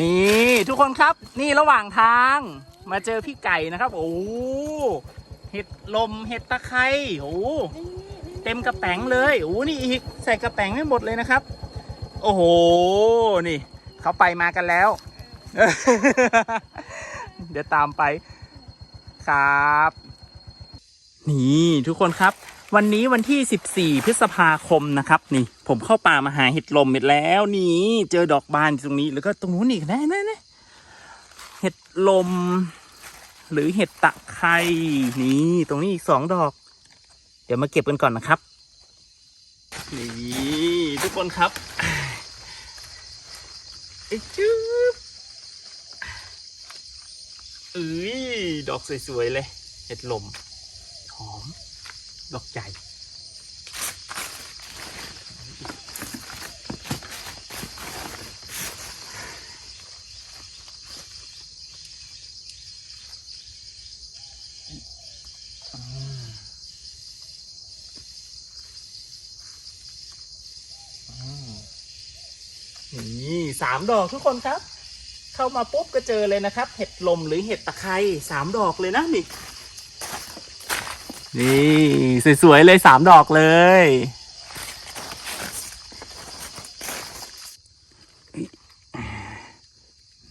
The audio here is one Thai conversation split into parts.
นี่ทุกคนครับนี่ระหว่างทางมาเจอพี่ไก่นะครับ โอ้โหเห็ดลมเห็ดตะไคร้โอ้โหเต็มกระแป๋งเลยโอ้โหนี่อีกใส่กระแป๋งให้หมดเลยนะครับ โอ้โหนี่เขาไปมากันแล้ว เดี๋ยวตามไปครับ นี่ทุกคนครับ วันนี้วันที่ 14 พฤษภาคมนะครับ นี่ ผมเข้าป่ามาหาเห็ดลมอีกแล้วนี่เจอดอกบานตรงนี้แล้วก็ตรงนู้นอีกนะนะนะเห็ดลม หรือเห็ดตะไคร่นี่ ตรงนี้อีกสองดอก เดี๋ยวมาเก็บกันก่อนนะครับ นี่ทุกคนครับไอ้จื๊บเอ้ยดอกสวยๆเลย เห็ดลมหอม ดอกใหญ่นี่สามดอกทุกคนครับ เข้ามาปุ๊บก็เจอเลยนะครับ เห็ดลมหรือเห็ดตะไคร้สามดอกเลยนะนี่ นี่สวยๆเลยสามดอกเลย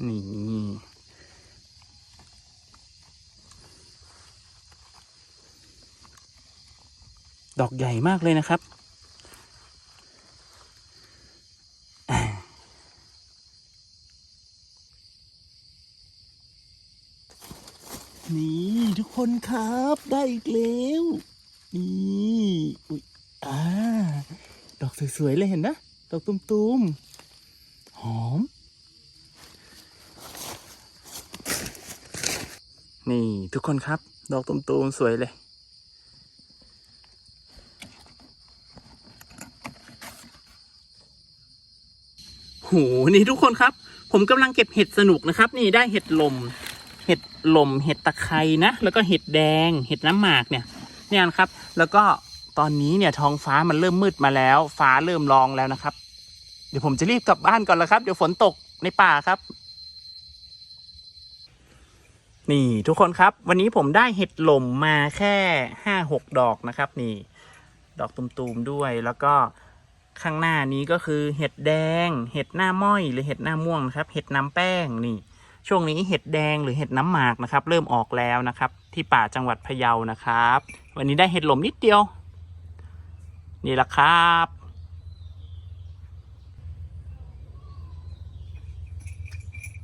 นี่ดอกใหญ่มากเลยนะครับ นี่ทุกคนครับได้อีกแล้วนี่อุ้ยอ่าดอกสวยๆเลยเห็นนะดอกตุ้มๆหอม นี่ทุกคนครับ ดอกตุ้มๆสวยเลยโหนี่ทุกคนครับ ผมกำลังเก็บเห็ดสนุกนะครับ นี่ได้เห็ดลม ห็ดลมเห็ดตะไคร้นะ แล้วก็เห็ดแดง เห็ดน้ำหมากเนี่ยเนี่ยนะครับ แล้วก็ตอนนี้เนี่ยท้องฟ้ามันเริ่มมืดมาแล้ว ฟ้าเริ่มรองแล้วนะครับ เดี๋ยวผมจะรีบกลับบ้านก่อนแล้วครับ เดี๋ยวฝนตกในป่าครับ นี่ทุกคนครับ วันนี้ผมได้เห็ดหล่มมาแค่ห้าหกดอกนะครับ นี่ ดอกตุ่มๆด้วยแล้วก็ข้างหน้านี้ก็คือเห็ดแดง เห็ดหน้าม้อยหรือเห็ดหน้าม่วงครับ เห็ดน้ำแป้งนี่ ช่วงนี้เห็ดแดงหรือเห็ดน้ำหมากนะครับเริ่มออกแล้วนะครับ ที่ป่าจังหวัดพะเยานะครับ วันนี้ได้เห็ดหลมนิดเดียว นี่แหละครับ